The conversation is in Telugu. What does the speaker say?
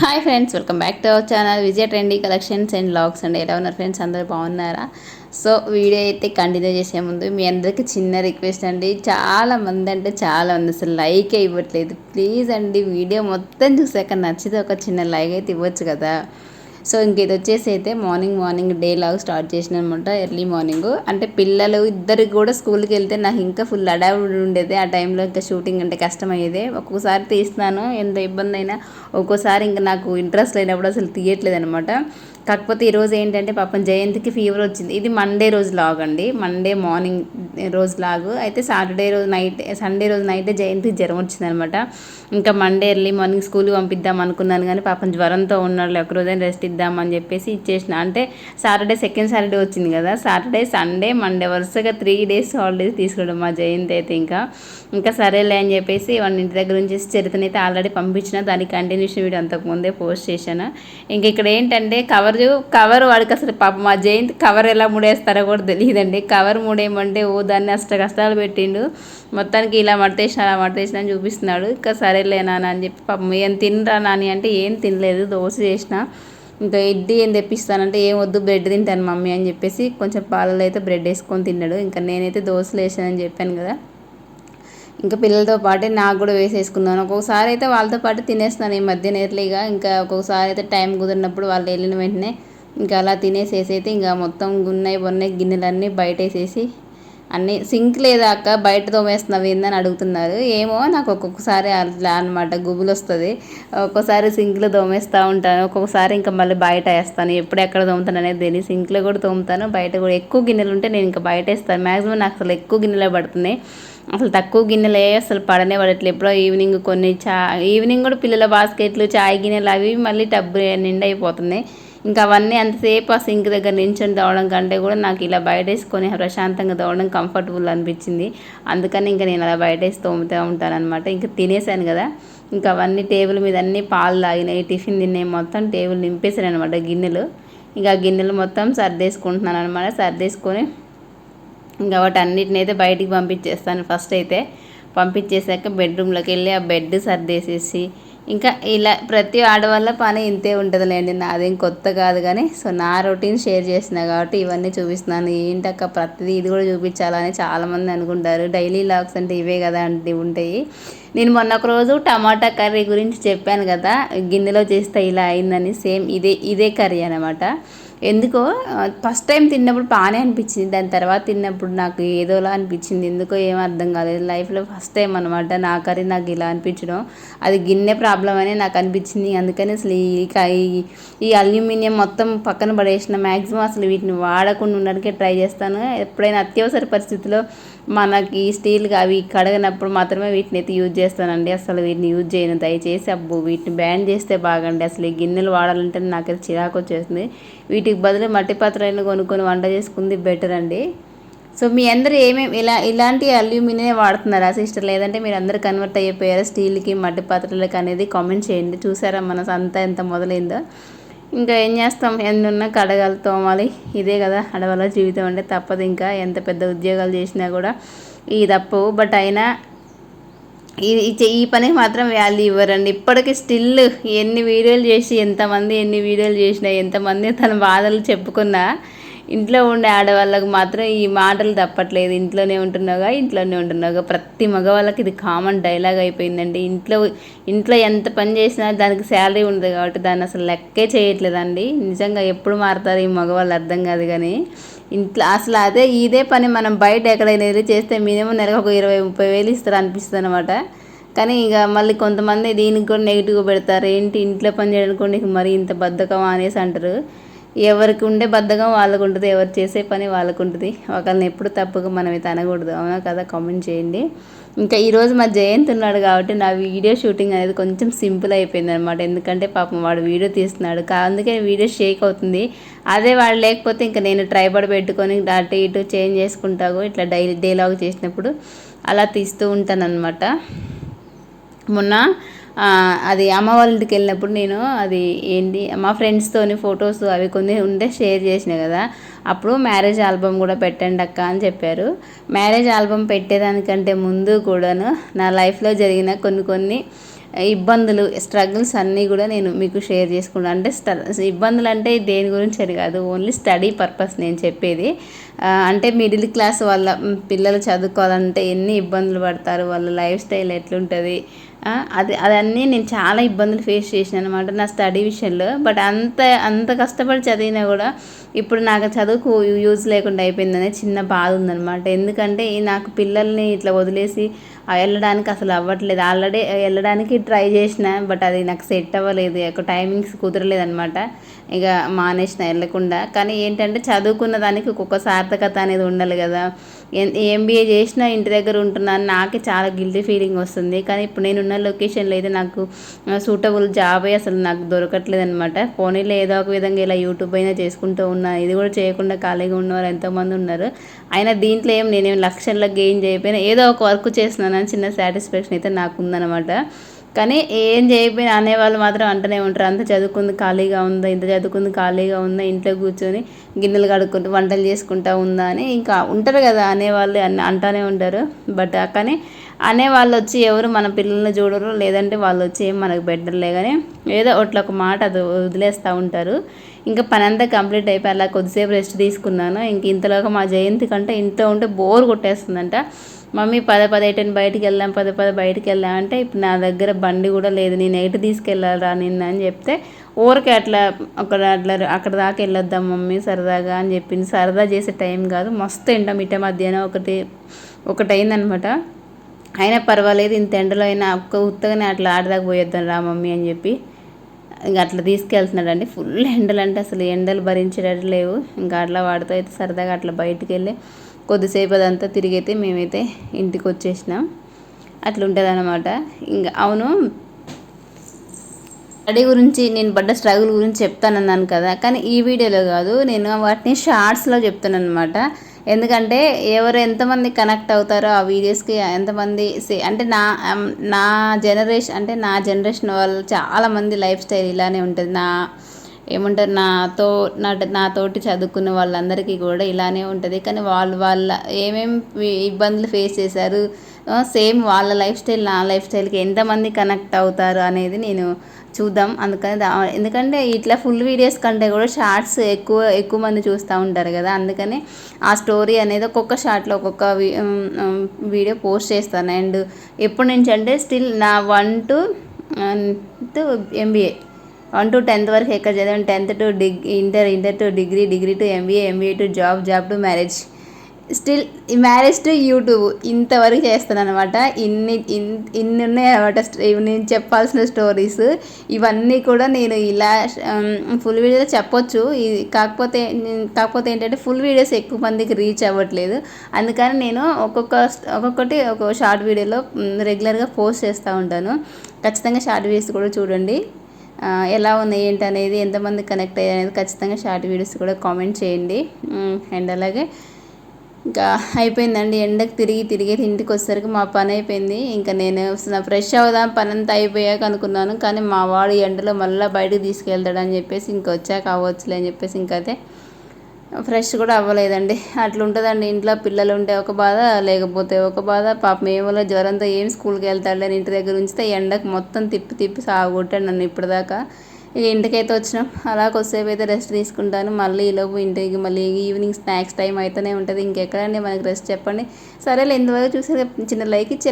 Hi friends welcome back to our channel Vijaya trendy collections and vlogs అండి ఎలా ఉన్నారు ఫ్రెండ్స్? అందరూ బాగున్నారా? సో వీడియో అయితే కంటిన్యూ చేసే ముందు మీ అందరికీ చిన్న రిక్వెస్ట్ అండి. చాలా మంది అంటే చాలా మంది అసలు లైక్ ఇవ్వట్లేదు. ప్లీజ్ అండి వీడియో మొత్తం చూసాక నచ్చితే ఒక చిన్న లైక్ అయితే ఇవ్వచ్చు కదా. సో ఇంక ఇది వచ్చేసి అయితే మార్నింగ్ మార్నింగ్ డే లాగా స్టార్ట్ చేసిన అనమాట ఎర్లీ మార్నింగ్ అంటే పిల్లలు ఇద్దరికి కూడా స్కూల్కి వెళ్తే నాకు ఇంకా ఫుల్ అడావిడి ఉండేది. ఆ టైంలో ఇంకా షూటింగ్ అంటే కష్టమయ్యేది. ఒక్కొక్కసారి తీస్తున్నాను ఎంత ఇబ్బంది అయినా ఒక్కోసారి ఇంకా నాకు ఇంట్రెస్ట్ లేనప్పుడు అసలు తీయట్లేదు అనమాట కాకపోతే ఈరోజు ఏంటంటే పాపం జయంతికి ఫీవర్ వచ్చింది. ఇది మండే రోజు లాగ్ అండి. మండే మార్నింగ్ రోజు లాగు. అయితే సాటర్డే రోజు నైట్ సండే రోజు నైటే జయంతికి జ్వరం వచ్చిందనమాట. ఇంకా మండే ఎర్లీ మార్నింగ్ స్కూల్కి పంపిద్దాం అనుకున్నాను కానీ పాపం జ్వరంతో ఉన్నాడు. ఒక రోజైనా రెస్ట్ ఇద్దామని చెప్పేసి ఇచ్చేసిన. అంటే సాటర్డే సెకండ్ సాటర్డే వచ్చింది కదా. సాటర్డే సండే మండే వరుసగా త్రీ డేస్ హాలిడేస్ తీసుకోవడం మా జయంతి అయితే ఇంకా. ఇంకా సరేలే అని చెప్పేసి వాళ్ళ ఇంటి దగ్గర నుంచి చరిత్రని అయితే ఆల్రెడీ పంపించిన. దాని కంటిన్యూషన్ వీడియో అంతకుముందే పోస్ట్ చేశాను. ఇంక ఇక్కడ ఏంటంటే కవర్ కవర్ వాడికి అసలు పాప. మా జయంతి కవర్ ఎలా ముడేస్తారో కూడా తెలియదండి. కవర్ ముడేయమంటే ఓ దాన్ని అష్ట కష్టాలు పెట్టిండు. మొత్తానికి ఇలా మడతేసిన అలా మడతేసిన అని చూపిస్తున్నాడు. ఇంకా సరేలే నాన్న అని చెప్పి పాపం ఏం తినరా నాని అంటే ఏం తినలేదు. దోశ చేసిన. ఇంకా ఇడ్లీ ఏం తెప్పిస్తానంటే ఏం వద్దు బ్రెడ్ తింటాను మమ్మీ అని చెప్పేసి కొంచెం పాలలో అయితే బ్రెడ్ వేసుకొని తిన్నాడు. ఇంకా నేనైతే దోశలు వేసానని చెప్పాను కదా. ఇంకా పిల్లలతో పాటే నాకు కూడా వేసేసుకున్నాను. ఒక్కొక్కసారి అయితే వాళ్ళతో పాటు తినేస్తున్నాను ఈ మధ్య నేర్లీగా. ఇంకా ఒక్కొక్కసారి అయితే టైం కుదిరినప్పుడు వాళ్ళు వెళ్ళిన వెంటనే ఇంకా అలా తినేసేసి అయితే ఇంకా మొత్తం గున్నాయి బొన్నాయి గిన్నెలన్నీ బయట వేసేసి అన్ని సింక్ లేదాక బయట తోమేస్తున్నావు ఏందని అడుగుతున్నారు. ఏమో నాకు ఒక్కొక్కసారి అట్లా అనమాట గుబులు వస్తుంది. ఒక్కోసారి సింక్లో తోమేస్తూ ఉంటాను. ఒక్కొక్కసారి ఇంకా మళ్ళీ బయట వేస్తాను. ఎప్పుడు ఎక్కడ తోముతాను అనేది తెలియదు. సింక్లో కూడా తోముతాను. బయట కూడా ఎక్కువ గిన్నెలు ఉంటే నేను ఇంకా బయట వేస్తాను. మ్యాక్సిమం నాకు అసలు ఎక్కువ గిన్నెలే పడుతున్నాయి. అసలు తక్కువ గిన్నెలే అసలు పడనే పడట్లేదు. ఎప్పుడో ఈవినింగ్ కొన్ని చా ఈవినింగ్ కూడా పిల్లల బాస్కెట్లు చాయ్ గిన్నెలు అవి మళ్ళీ టబ్బు నిండా అయిపోతున్నాయి. ఇంకా అవన్నీ అంతసేపు ఆ సింక్ దగ్గర నించొని తవ్వడం కంటే కూడా నాకు ఇలా బయట వేసుకొని ప్రశాంతంగా తవ్వడం కంఫర్టబుల్ అనిపించింది. అందుకని ఇంకా నేను అలా బయట వేసి తోముతూ ఉంటాను అనమాట ఇంకా తినేసాను కదా. ఇంకా అవన్నీ టేబుల్ మీద అన్నీ పాలు తాగినాయి టిఫిన్ తిన్నాయి మొత్తం టేబుల్ నింపేసాను అనమాట గిన్నెలు. ఇంకా గిన్నెలు మొత్తం సర్దేసుకుంటున్నాను అనమాట సర్దేసుకొని ఇంకా వాటి అన్నిటిని అయితే బయటికి పంపించేస్తాను. ఫస్ట్ అయితే పంపించేసాక బెడ్రూమ్లోకి వెళ్ళి ఆ బెడ్ సర్దేసేసి ఇంకా ఇలా ప్రతి ఆడవాళ్ళ పని ఇంతే ఉంటుందిలేండి. నాదేం కొత్త కాదు కానీ సో నా రొటీన్ షేర్ చేసిన కాబట్టి ఇవన్నీ చూపిస్తున్నాను. ఏంటక్క ప్రతిదీ ఇది కూడా చూపించాలని చాలామంది అనుకుంటారు. డైలీ లాగ్స్ అంటే ఇవే కదా అంటే ఉంటాయి. నేను మొన్న ఒక రోజు టమాటా కర్రీ గురించి చెప్పాను కదా గిన్నెలో చేస్తే ఇలా అయిందని సేమ్ ఇదే ఇదే కర్రీ అనమాట ఎందుకో ఫస్ట్ టైం తిన్నప్పుడు బాగానే అనిపించింది. దాని తర్వాత తిన్నప్పుడు నాకు ఏదోలా అనిపించింది. ఎందుకో ఏం అర్థం కాలేదు. లైఫ్లో ఫస్ట్ టైం అనమాట నా కర్రీ నాకు ఇలా అనిపించడం. అది గిన్నె ప్రాబ్లం అని నాకు అనిపించింది. అందుకని అసలు ఈ ఈ అల్యూమినియం మొత్తం పక్కన పడేసిన మ్యాక్సిమం అసలు వీటిని వాడకుండా ఉండడానికే ట్రై చేస్తాను. ఎప్పుడైనా అత్యవసర పరిస్థితిలో మనకి స్టీల్గా అవి కడగనప్పుడు మాత్రమే వీటిని అయితే యూజ్ చేస్తాను. చేస్తానండి. అసలు వీటిని యూజ్ చేయను. దయచేసి అబ్బు వీటిని బ్యాన్ చేస్తే బాగండి. అసలు ఈ గిన్నెలు వాడాలంటే నాకైతే చిరాకు వచ్చేస్తుంది. వీటికి బదులు మట్టి పాత్రలను కొనుక్కొని వంట చేసుకుంది బెటర్ అండి. సో మీ అందరూ ఏమేమి ఇలా ఇలాంటి అల్యూమినే వాడుతున్నారా సిస్టర్? లేదంటే మీరు అందరూ కన్వర్ట్ అయిపోయారా స్టీల్కి మట్టి పాత్రలకి అనేది కామెంట్ చేయండి. చూసారా మన అంతా ఎంత మొదలైందో. ఇంకా ఏం చేస్తాం? ఎన్నున్నా కడగాలి తోమాలి. ఇదే కదా అడవల జీవితం అంటే తప్పదు ఇంకా. ఎంత పెద్ద ఉద్యోగాలు చేసినా కూడా ఈ తప్పు బట్ అయినా ఈ ఈ పనికి మాత్రం వాల్యూ ఇవ్వరండి. ఇప్పటికీ స్టిల్ ఎన్ని వీడియోలు చేసి ఎంతమంది ఎన్ని వీడియోలు చేసినా ఎంతమంది తన బాధలు చెప్పుకున్నా ఇంట్లో ఉండే ఆడవాళ్ళకు మాత్రం ఈ మాటలు తప్పట్లేదు. ఇంట్లోనే ఉంటున్నాగా ఇంట్లోనే ఉంటున్నాగా ప్రతి మగవాళ్ళకి ఇది కామన్ డైలాగ్ అయిపోయిందండి. ఇంట్లో ఇంట్లో ఎంత పని చేసినా దానికి శాలరీ ఉండదు కాబట్టి దాన్ని అసలు లెక్కే చేయట్లేదండి. నిజంగా ఎప్పుడు మారుతారు ఈ మగవాళ్ళు అర్థం కాదు కానీ. ఇంట్లో అసలు అదే ఇదే పని మనం బయట ఎక్కడైనా వెళ్ళి చేస్తే మినిమం నెలకు ఒక ఇరవై ముప్పై వేలు ఇస్తారు అనిపిస్తుంది అనమాట కానీ ఇక మళ్ళీ కొంతమంది దీనికి కూడా నెగిటివ్గా పెడతారు. ఏంటి ఇంట్లో పని చేయడానికి మరి ఇంత బద్ధకం అనేసి అంటారు. ఎవరికి ఉండే బద్ధకం వాళ్ళకు ఉంటుంది ఎవరు చేసే పని వాళ్ళకు ఉంటుంది. ఒకళ్ళని ఎప్పుడు తప్పుగా మనం అయితే అనకూడదు అవునా కదా? కామెంట్ చేయండి. ఇంకా ఈరోజు మా జయంత్ ఉన్నాడు కాబట్టి నా వీడియో షూటింగ్ అనేది కొంచెం సింపుల్ అయిపోయింది అనమాట ఎందుకంటే పాపం వాడు వీడియో తీస్తున్నాడు. అందుకే వీడియో షేక్ అవుతుంది. అదే వాడు లేకపోతే ఇంకా నేను ట్రైబడ్ పెట్టుకొని అటు ఇటు చేంజ్ చేసుకుంటాగు ఇట్లా డైలీ డైలాగ్ చేసినప్పుడు అలా తీస్తూ ఉంటాను అనమాట మొన్న అది అమ్మ వాళ్ళ ఇంటికి వెళ్ళినప్పుడు నేను అది ఏంటి మా ఫ్రెండ్స్తోని ఫొటోస్ అవి కొన్ని ఉంటే షేర్ చేసిన కదా అప్పుడు మ్యారేజ్ ఆల్బమ్ కూడా పెట్టండి అక్క అని చెప్పారు. మ్యారేజ్ ఆల్బమ్ పెట్టేదానికంటే ముందు కూడాను నా లైఫ్లో జరిగిన కొన్ని కొన్ని ఇబ్బందులు స్ట్రగుల్స్ అన్నీ కూడా నేను మీకు షేర్ చేసుకుంటాను అంటే ఇబ్బందులు అంటే దేని గురించి అని కాదు ఓన్లీ స్టడీ పర్పస్ నేను చెప్పేది. అంటే మిడిల్ క్లాస్ వాళ్ళ పిల్లలు చదువుకోవాలంటే ఎన్ని ఇబ్బందులు పడతారు వాళ్ళ లైఫ్ స్టైల్ ఎట్లుంటుంది అది అదన్నీ నేను చాలా ఇబ్బందులు ఫేస్ చేశాను అనమాట నా స్టడీ విషయంలో. బట్ అంత అంత కష్టపడి చదివినా కూడా ఇప్పుడు నాకు చదువుకు యూజ్ లేకుండా అయిపోయిందనే చిన్న బాధ ఉందనమాట ఎందుకంటే నాకు పిల్లల్ని ఇట్లా వదిలేసి వెళ్ళడానికి అసలు అవ్వట్లేదు. ఆల్రెడీ వెళ్ళడానికి ట్రై చేసిన బట్ అది నాకు సెట్ అవ్వలేదు. ఒక టైమింగ్స్ కుదరలేదు అనమాట ఇక మానేసిన వెళ్ళకుండా. కానీ ఏంటంటే చదువుకున్న దానికి ఒక్కొక్క సార్థకత అనేది ఉండాలి కదా. ఎంబీఏ చేసినా ఇంటి దగ్గర ఉంటున్నాను. నాకే చాలా గిల్టీ ఫీలింగ్ వస్తుంది. కానీ ఇప్పుడు నేను నేనున్న లొకేషన్లో అయితే నాకు సూటబుల్ జాబ్ అసలు నాకు దొరకట్లేదు అనమాట పోనీలో ఏదో ఒక విధంగా ఇలా యూట్యూబ్ అయినా చేసుకుంటూ ఉన్నా ఇది కూడా చేయకుండా ఖాళీగా ఉన్నవారు ఎంతోమంది ఉన్నారు. అయినా దీంట్లో ఏం నేనేం లక్షల్లో గెయిన్ చేయకపోయినా ఏదో ఒక వర్క్ చేస్తున్నానని చిన్న సాటిస్ఫాక్షన్ అయితే నాకు ఉందన్నమాట. కానీ ఏం చేయకపోయినా అనేవాళ్ళు మాత్రం అంటూనే ఉంటారు. అంత చదువుకుంది ఖాళీగా ఉందా? ఇంత చదువుకుంది ఖాళీగా ఉందా? ఇంట్లో కూర్చొని గిన్నెలు కడుక్కుంటూ వంటలు చేసుకుంటా ఉందా అని ఇంకా ఉంటారు కదా అనేవాళ్ళు అంటానే ఉంటారు. బట్ కానీ అనేవాళ్ళు వచ్చి ఎవరు మన పిల్లల్ని చూడరు. లేదంటే వాళ్ళు వచ్చి ఏం మనకు బెటర్లే కానీ ఏదో ఒట్ల ఒక మాట అది వదిలేస్తూ ఉంటారు. ఇంకా పని అంతా కంప్లీట్ అయిపోయి అలా కొద్దిసేపు రెస్ట్ తీసుకున్నాను. ఇంక ఇంతలోగా మా జయంతి కంటే ఇంట్లో ఉంటే బోర్ కొట్టేస్తుందంట. మమ్మీ పద పద ఎటని బయటికి వెళ్దాం పద పద బయటికి వెళ్దాం అంటే ఇప్పుడు నా దగ్గర బండి కూడా లేదు. నేను ఎటు తీసుకెళ్ళాలరా నిన్న అని చెప్తే ఊరికే అట్లా అక్కడ అట్లా అక్కడ దాకా వెళ్ళొద్దాం మమ్మీ సరదాగా అని చెప్పింది. సరదా చేసే టైం కాదు మస్తు ఎండ మిట్ట మధ్యాహ్నం ఒకటి ఒకటి అయిందనమాట అయినా పర్వాలేదు ఇంత ఎండలో అయినా ఒక్క ఉత్తగానే అట్లా ఆడదాకా పోయొద్దాం రా మమ్మీ అని చెప్పి ఇంకా అట్లా తీసుకెళ్తున్నాడు అండి. ఫుల్ ఎండలు అంటే అసలు ఎండలు భరించేటట్టు లేవు. ఇంకా అట్లా వాడితో అయితే సరదాగా అట్లా బయటికి వెళ్ళి కొద్దిసేపు అదంతా తిరిగైతే మేమైతే ఇంటికి వచ్చేసినాం అట్లుంటుంది అనమాట ఇంకా అవును స్టడీ గురించి నేను పడ్డ స్ట్రగుల్ గురించి చెప్తానన్నాను కదా. కానీ ఈ వీడియోలో కాదు నేను వాటిని షార్ట్స్లో చెప్తాను అనమాట ఎందుకంటే ఎవరు ఎంతమంది కనెక్ట్ అవుతారో ఆ వీడియోస్కి ఎంతమంది అంటే నా నా జనరేషన్ అంటే నా జనరేషన్ వాళ్ళు చాలామంది లైఫ్ స్టైల్ ఇలానే ఉంటుంది. నా ఏమంటారు నాతో నా నాతోటి చదువుకున్న వాళ్ళందరికీ కూడా ఇలానే ఉంటుంది. కానీ వాళ్ళు వాళ్ళ ఏమేమి ఇబ్బందులు ఫేస్ చేశారు సేమ్ వాళ్ళ లైఫ్ స్టైల్ నా లైఫ్ స్టైల్కి ఎంతమంది కనెక్ట్ అవుతారు అనేది నేను చూద్దాం. అందుకని ఎందుకంటే ఇట్లా ఫుల్ వీడియోస్ కంటే కూడా షార్ట్స్ ఎక్కువ ఎక్కువ మంది చూస్తూ ఉంటారు కదా. అందుకని ఆ స్టోరీ అనేది ఒక్కొక్క షార్ట్లో ఒక్కొక్క వీడియో పోస్ట్ చేస్తాను. అండ్ ఎప్పటి నుంచి అంటే స్టిల్ నా one two MBA one two tenth వరకు ఎక్కడ చదివాను? Tenth to dig inter inter to degree degree to MBA MBA to job job to marriage. Still marriage to YouTube ఇంతవరకు చేస్తాను అనమాట ఇన్ని ఇన్ని ఉన్నాయి అనమాట నేను చెప్పాల్సిన స్టోరీస్. ఇవన్నీ కూడా నేను ఇలా ఫుల్ వీడియో చెప్పొచ్చు. ఇది కాకపోతే కాకపోతే ఏంటంటే ఫుల్ వీడియోస్ ఎక్కువ మందికి రీచ్ అవ్వట్లేదు. అందుకని నేను ఒక్కొక్క ఒక్కొక్కటి ఒక్కొక్క షార్ట్ వీడియోలో రెగ్యులర్గా పోస్ట్ చేస్తూ ఉంటాను. ఖచ్చితంగా షార్ట్ వీడియోస్ కూడా చూడండి. ఎలా ఉన్నాయి ఏంటి అనేది ఎంతమంది కనెక్ట్ అయ్యారు అనేది ఖచ్చితంగా షార్ట్ వీడియోస్ కూడా కామెంట్ చేయండి. అండ్ అలాగే ఇంకా అయిపోయిందండి. ఎండకు తిరిగి తిరిగి ఇంటికి వచ్చేసరికి మా పని అయిపోయింది. ఇంకా నేను ఫ్రెష్ అవుదాం పని అంతా అయిపోయాక అనుకున్నాను. కానీ మా వాడు ఎండలో మళ్ళీ బయటకు తీసుకెళ్తాడని చెప్పేసి ఇంకా వచ్చాక అవ్వచ్చులే అని చెప్పేసి ఇంకైతే ఫ్రెష్ కూడా అవ్వలేదండి. అట్లుంటుందండి. ఇంట్లో పిల్లలు ఉంటే ఒక బాధ లేకపోతే ఒక బాధ. పాపం ఏమో జ్వరంతో ఏం స్కూల్కి వెళ్తాడని ఇంటి దగ్గర ఉంచితే ఎండకు మొత్తం తిప్పి తిప్పి సాగొట్టాడు నన్ను ఇప్పటిదాకా. ఇక ఇంటికైతే వచ్చినాం. అలా కొద్దిసేపు అయితే రెస్ట్ తీసుకుంటాను. మళ్ళీ ఈలోపు ఇంటికి మళ్ళీ ఈవినింగ్ స్నాక్స్ టైం అయితేనే ఉంటుంది. ఇంకెక్కడండి మనకి రెస్ట్ చెప్పండి. సరేలే ఇంతవరకు చూసే చిన్న లైక్ ఇచ్చే